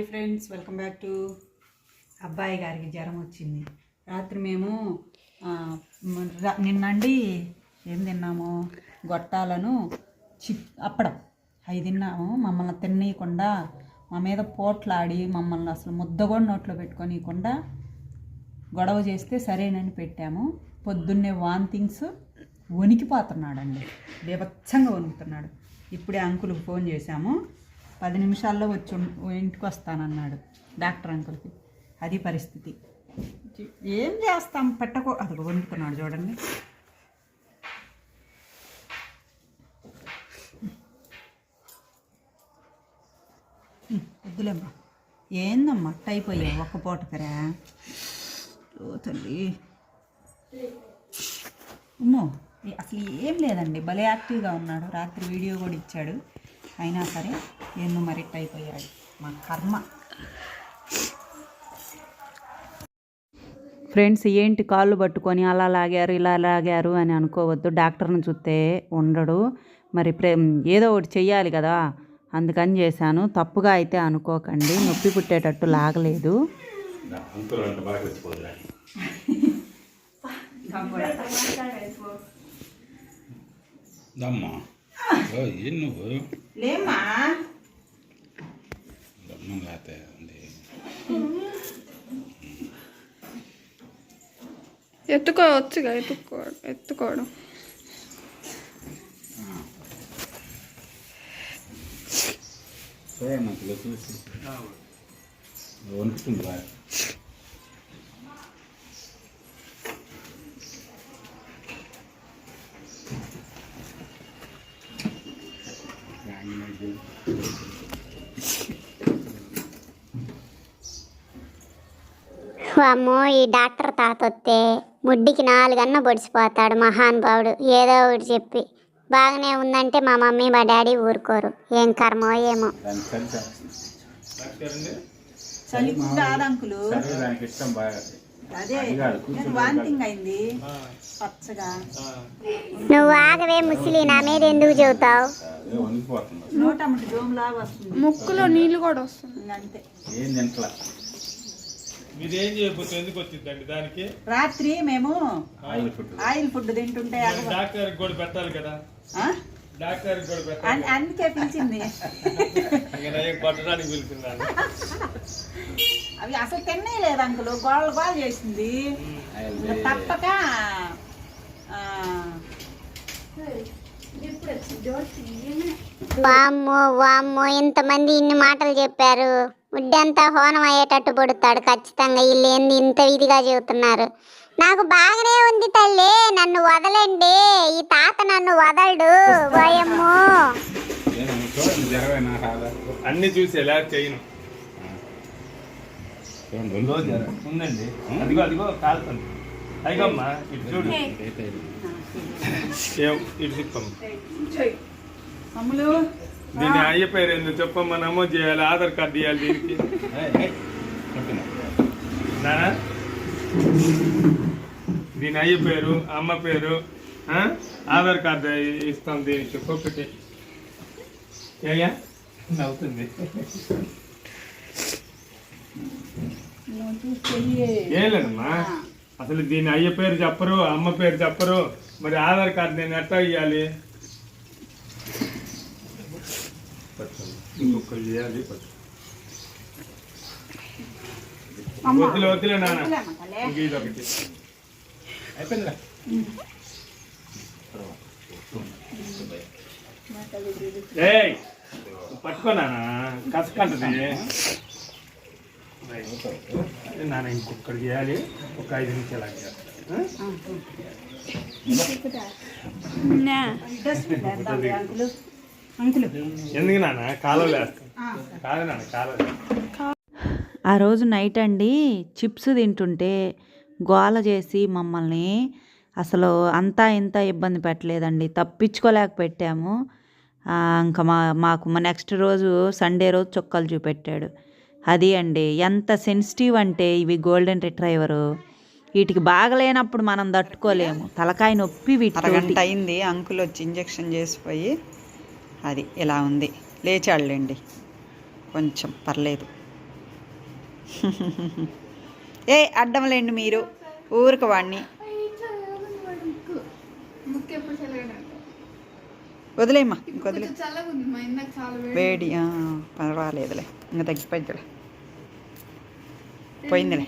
Friends welcome back to అబ్బాయి గారికి జ్వరం వచ్చింది. రాత్రి మేము నిన్నండి ఏం తిన్నాము? గొట్టాలను చిప్ అప్పడం. అవి తిన్నాము. మమ్మల్ని తినేయకుండా మా మీద పోట్లాడి మమ్మల్ని అసలు ముద్ద నోట్లో పెట్టుకొనియకుండా గొడవ చేస్తే సరేనని పెట్టాము. పొద్దున్నే వాంతింగ్స్ వణికిపోతున్నాడండి. బీభత్సంగా వణుకుతున్నాడు. ఇప్పుడే అంకుల్కి ఫోన్ చేశాము. పది నిమిషాల్లో వచ్చి ఇంటికి వస్తానన్నాడు డాక్టర్ అంకుల్కి. అది పరిస్థితి. ఏం చేస్తాం? పెట్టకో అది వణుకుతున్నాడు చూడండి. వద్దులేమ్మా. ఏందమ్మా? అట్ట అయిపోయా ఒక్క పూటకరా ఓ తల్లి. అమ్మో అసలు ఏం లేదండి. భలే యాక్టివ్గా ఉన్నాడు. రాత్రి వీడియో కూడా ఇచ్చాడు. అయినా సరే ఏందో మరిట్ అయిపోయాడు మా కర్మ. ఫ్రెండ్స్ ఏంటి కాళ్ళు పట్టుకొని అలా లాగారు ఇలా లాగారు అని అనుకోవద్దు. డాక్టర్ని చూస్తే ఉండడు. మరి ప్రే ఏదో ఒకటి చెయ్యాలి కదా. అందుకని చేశాను. తప్పుగా అయితే అనుకోకండి. నొప్పి పుట్టేటట్టు లాగలేదు. ఏం నువ్వు? లేమ్మా ఎత్తుకోవచ్చుగా ఎత్తుకోవడం ఎత్తుకోవడం చూడండి అంకుల్ చూసి వణుకుతుంది బాగా అమ్మో ఈ డాక్టర్ తాత వస్తే ముడ్డికి నాలుగన్న పొడిచిపోతాడు మహానుభావుడు ఏదో ఒకటి చెప్పి. బాగానే ఉందంటే మా మమ్మీ మా డాడీ ఊరుకోరు. ఏం కర్మో ఏమో. చలి అదే వాంతింగ్ అయింది పచ్చగా. నువ్వు ఆగవే ముసిలి నా మీద ఎందుకు చెబుతావు? వస్తుంది. ముక్కులో నీళ్ళు కూడా వస్తుంది అంతే. ఏం తింటలా? మీరేం చేయకపోతే ఎందుకు వచ్చిందండి దానికి? రాత్రి మేము ఆయిల్ ఫుడ్. ఆయిల్ ఫుడ్ తింటుంటే డాక్టర్కి కూడా పెట్టాలి కదా. అందుకే పిలిచింది అవి అసలు తిన్నే లేదు అంకులు. గోళ్ళ గోళ చేసింది. తప్పక వామ్మో వామ్మో ఇంతమంది ఇన్ని మాటలు చెప్పారు. ముడ్డంతా హోనం అయ్యేటట్టు పడుతాడు ఖచ్చితంగా. వీళ్ళు ఏంది ఇంత ఇదిగా చెబుతున్నారు. నాకు బాగానే ఉంది తల్లి నన్ను వదలండి. ఈ తాత నన్ను వదలడు. అన్ని చూసి ఎలా చేయను. ఉందండి. అదిగో అదిగో కాలుతుంది అదిగమ్మా ఇటు చూడు. ఇటు తిప్పమ్మ. అమ్ములు దీని అయ్య పేరు ఎందుకు చెప్పమ్మ? నమోదు చేయాలి ఆధార్ కార్డు ఇవ్వాలి దీనికి. నానా? దీని అయ్య పేరు అమ్మ పేరు ఆ? ఆధార్ కార్డు ఇస్తాం దీనికి ఒక్కొక్కటి ఏయ్యా? నవ్వుతుంది ఏం లేదమ్మా అసలు దీని అయ్య పేరు చెప్పరు అమ్మ పేరు చెప్పరు. మరి ఆధార్ కార్డు నేను ఎట్లా ఇవ్వాలి ఇంకొకరు చేయాలి వద్దులే నాన్న. అయిపోయిందిరా ఏయ్! పట్టుకోనా కసకంటది. నాన్న ఇంకొకటి చేయాలి. ఒక ఐదు నిమిషాలు ఎందుకు నాన్న? కాలువలు వేస్తాం కాదు నాన్న ఆ రోజు నైట్ అండి చిప్స్ తింటుంటే గోల చేసి మమ్మల్ని అసలు అంతా ఇంత ఇబ్బంది పెట్టలేదండి. తప్పించుకోలేక పెట్టాము. ఇంకా మా మాకు మా నెక్స్ట్ రోజు సండే రోజు చొక్కాలు చూపెట్టాడు. అది అండి ఎంత సెన్సిటివ్ అంటే ఇవి గోల్డెన్ రిట్రైవరు. వీటికి బాగలేనప్పుడు మనం తట్టుకోలేము. తలకాయ నొప్పి వీటి అయింది అంకుల్ వచ్చి ఇంజెక్షన్ చేసిపోయి అది ఇలా ఉంది. లేచాడులేండి. కొంచెం పర్లేదు. ఏ అడ్డంలేండి మీరు. ఊరికి వాడిని వదిలేమ్మా ఇంక వదిలే. వేడి పర్వాలేదులే ఇంకా తగ్గిపోయిందిలే పోయిందిలే.